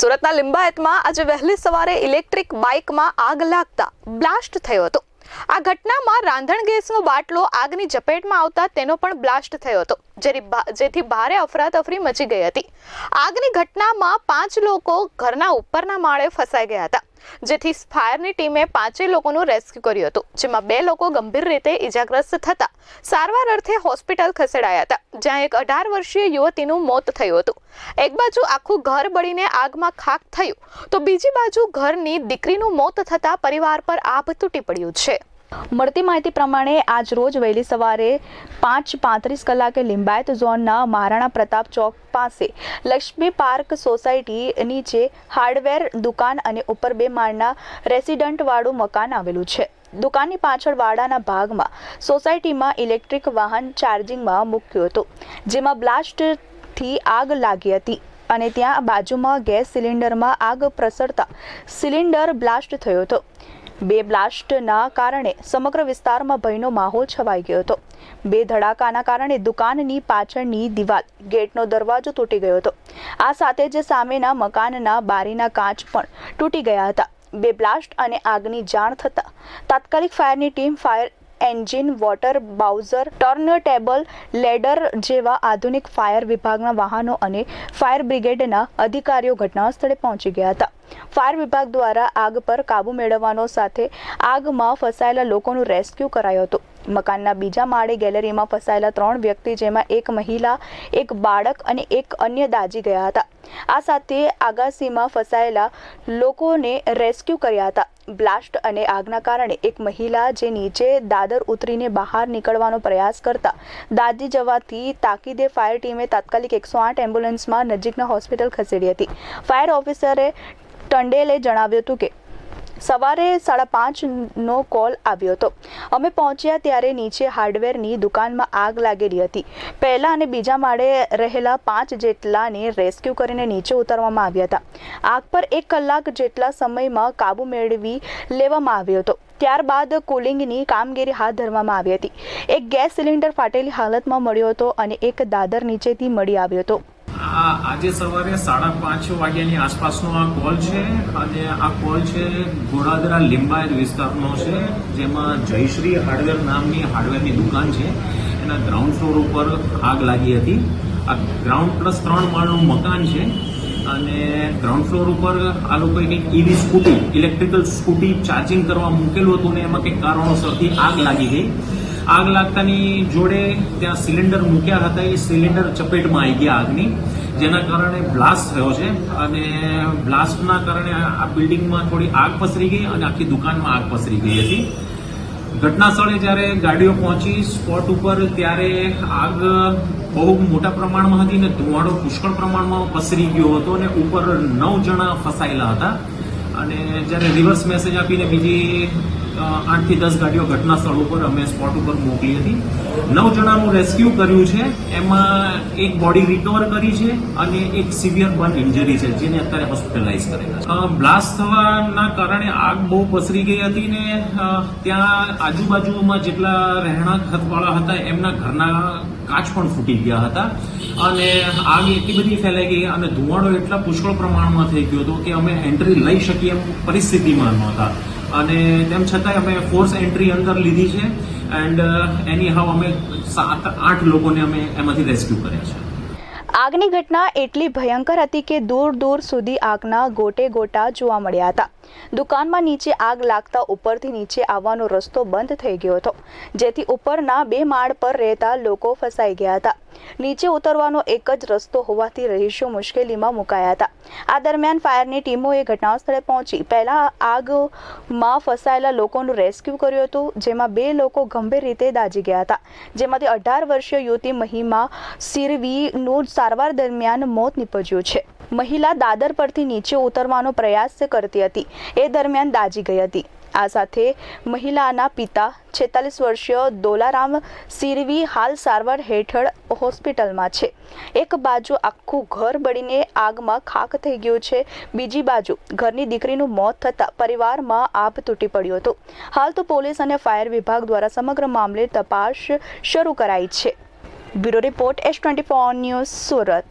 સુરતના લિંબાયતમાં આજે વહેલી સવારે ઇલેક્ટ્રિક બાઇકમાં આગ લાગતા બ્લાસ્ટ થયો હતો. આ ઘટનામાં રાંધણ ગેસનો બાટલો આગની ઝપેટમાં આવતા તેનો પણ બ્લાસ્ટ થયો હતો જેથી ભારે અફરાતફરી મચી ગઈ હતી. આગની ઘટનામાં પાંચ લોકો ઘરના ઉપરના માળે ફસાઈ ગયા હતા. જેથી ફાયરની ટીમે પાંચેય લોકોનું રેસ્ક્યુ કર્યું હતું, જેમાં બે લોકો ગંભીર રીતે ઈજાગ્રસ્ત થતા. સારવાર અર્થે હોસ્પિટલ ખસેડાયા હતા, જ્યાં એક અઢાર વર્ષીય યુવતીનું મોત થયું હતું. એક બાજુ આખું ઘર બળીને આગમાં ખાક થયું, તો બીજી બાજુ ઘરની દીકરીનું મોત થતા પરિવાર પર આભ તૂટી પડ્યું છે. મળતી માહિતી પ્રમાણે આજ રોજ વહેલી સવારે પાંચ પાંત્રીસ કલાકે લિંબાયત ઝોનના મહારાણા પ્રતાપ ચોક પાસે લક્ષ્મી પાર્ક સોસાયટી નીચે હાર્ડવેર દુકાન અને ઉપર બે માળના રેસિડન્ટવાળું મકાન આવેલું છે. દુકાનની પાછળ વાડાના ભાગમાં સોસાયટીમાં ઇલેક્ટ્રિક વાહન ચાર્જિંગમાં મૂક્યું હતું, જેમાં બ્લાસ્ટથી આગ લાગી હતી અને ત્યાં બાજુમાં ગેસ સિલિન્ડરમાં આગ પ્રસરતા સિલિન્ડર બ્લાસ્ટ થયો હતો. બે બ્લાસ્ટના કારણે સમગ્ર વિસ્તારમાં ભયનો માહોલ છવાઈ ગયો હતો. બે ધડાકાના કારણે દુકાનની પાછળની દિવાલ, ગેટનો દરવાજો તૂટી ગયો હતો. આ સાથે જ સામેના મકાનના બારીના કાચ પણ તૂટી ગયા હતા. બે બ્લાસ્ટ અને આગની જાણ થતાં તાત્કાલિક ફાયરની team fire engine, water bowser, turn table, ladder જેવા આધુનિક ફાયર વિભાગના વાહનો અને ફાયર બ્રિગેડના અધિકારીઓ ઘટના સ્થળે પહોંચી ગયા હતા. ફાયર વિભાગ દ્વારા આગ પર કાબુ મેળવવાનો સાથે આગમાં ફસાયેલા લોકોનું રેસ્ક્યુ કરાયું હતું. મકાનના બીજા માળે ગેલેરીમાં ફસાયેલા ત્રણ વ્યક્તિ, જેમાં એક મહિલા, એક બાળક અને એક અન્ય દાજી ગયા હતા. આ સાથે આગાસીમાં ફસાયેલા લોકોને રેસ્ક્યુ કર્યા હતા. બ્લાસ્ટ અને આગના કારણે એક મહિલા જે નીચે દાદર ઉતરીને બહાર નીકળવાનો પ્રયાસ કરતા દાદી જવાથી તાકીદે ફાયર ટીમે તાત્કાલિક એકસો આઠ એમ્બ્યુલન્સમાં નજીકના હોસ્પિટલ ખસેડી હતી. ફાયર ઓફિસરે ટંડેલે જણાવ્યું હતું કે સવારે સાડા પાંચનો કોલ આવ્યો હતો. અમે પહોંચ્યા ત્યારે નીચે હાર્ડવેરની દુકાનમાં આગ લાગેલી હતી. પહેલા અને બીજા માળે રહેલા પાંચ જેટલાને રેસ્ક્યુ કરીને નીચે ઉતારવામાં આવ્યા હતા. આગ પર એક કલાક જેટલા સમયમાં કાબુ મેળવી લેવામાં આવ્યો હતો. ત્યારબાદ કુલિંગની કામગીરી હાથ ધરવામાં આવી હતી. એક ગેસ સિલિન્ડર ફાટેલી હાલતમાં મળ્યો હતો અને એક દાદર નીચેથી મળી આવ્યો હતો. આ આજે સવારે સાડા પાંચ વાગ્યાની આસપાસનો આ કોલ છે અને આ કોલ છે ઘોડાદરા લિંબાયત વિસ્તારનો છે, જેમાં જયશ્રી હાર્ડવેર નામની હાર્ડવેરની દુકાન છે. એના ગ્રાઉન્ડ ફ્લોર ઉપર આગ લાગી હતી. આ ગ્રાઉન્ડ પ્લસ ત્રણ માળનું મકાન છે અને ગ્રાઉન્ડ ફ્લોર ઉપર આ લોકોએ કંઈક EV scooty, electrical scooty charging કરવા મૂકેલું હતું ને એમાં કંઈક કારણોસરથી આગ લાગી ગઈ. આગ લાગતાની જોડે ત્યાં સિલિન્ડર મૂક્યા હતા. એ સિલિન્ડર ચપેટમાં આવી ગયા આગની. જેના કારણે બ્લાસ્ટ થયો છે. અને બ્લાસ્ટના કારણે આ બિલ્ડિંગમાં થોડી આગ પસરી ગઈ અને આખી દુકાનમાં આગ પસરી ગઈ હતી. ઘટના સ્થળે જ્યારે ગાડીઓ પહોંચી, સ્પોટ ઉપર ત્યારે આગ બહુ મોટા પ્રમાણમાં હતી ને ધુમાડો પુષ્કળ પ્રમાણમાં પસરી ગયો હતો અને ઉપર નવ જણા ફસાયેલા હતા. અને જ્યારે રિવર્સ મેસેજ આપીને બીજી આઠથી દસ ગાડીઓ ઘટના સ્થળ ઉપર અમે સ્પોટ ઉપર મોકલી હતી. નવ જણાનું રેસ્ક્યુ કર્યું છે. એમાં એક બોડી રિકવર કરી છે અને એક સિવિયર બર્ન ઇન્જરી છે, જેને અત્યારે હોસ્પિટલાઇઝ કરેલા બ્લાસ્ટ થવાના કારણે આગ બહુ પસરી ગઈ હતી ને ત્યાં આજુબાજુમાં જેટલા રહેણાંક હતવાળા હતા, એમના ઘરના કાચ પણ ફૂટી ગયા હતા. અને આગ એટલી બધી ફેલાઈ ગઈ અને ધુવાડો એટલા પુષ્કળ પ્રમાણમાં થઈ ગયો હતો કે અમે એન્ટ્રી લઈ શકીએ એમ પરિસ્થિતિમાં નહોતા. અને તેમ છતાંય અમે ફોર્સ એન્ટ્રી અંદર લીધી છે. એન્ડ એની હાવ અમે સાત, આઠ લોકોને અમે એમાંથી રેસ્ક્યુ કર્યા છે. આગની ઘટના એટલી ભયંકર હતી કે દૂર દૂર સુધી આગના ગોટે ગોટા જોવા મળ્યા હતા. દુકાનમાં નીચે આગ લાગતા ઉપરથી નીચે આવવાનો રસ્તો બંધ થઈ ગયો હતો. જેથી ઉપરના બે માળ પર રહેતા લોકો ફસાઈ ગયા હતા. નીચે ઉતરવાનો એક જ રસ્તો હોવાથી રહીશો મુશ્કેલીમાં મુકાયા હતા. આ દરમિયાન ફાયરની ટીમોએ ઘટના સ્થળે પહોંચી પહેલા આગમાં ફસાયેલા લોકોનું રેસ્ક્યુ કર્યું હતું, જેમાં બે લોકો ગંભીર રીતે દાજી ગયા હતા. જેમાંથી અઢાર વર્ષીય યુવતી મહિમા સિરવીનું સારવાર દરમિયાન મોત નીપજ્યું છે. મહિલા દાદર પરથી નીચે ઉતરવાનો પ્રયાસ કરતી હતી. એ દરમિયાન દાજી ગઈ હતી. આ સાથે મહિલાના પિતા છેતાલીસ વર્ષીય દોલારામ સિરવી હાલ સારવાર હેઠળ હોસ્પિટલમાં છે. એક બાજુ આખું ઘર બળીને આગમાં ખાક થઈ ગયું છે. બીજી બાજુ ઘરની દીકરીનું મોત થતાં પરિવારમાં આભ તૂટી પડ્યો હતો. હાલ તો પોલીસ અને ફાયર વિભાગ દ્વારા સમગ્ર મામલે તપાસ શરૂ કરાઈ છે. Bureau report S twenty news Surat.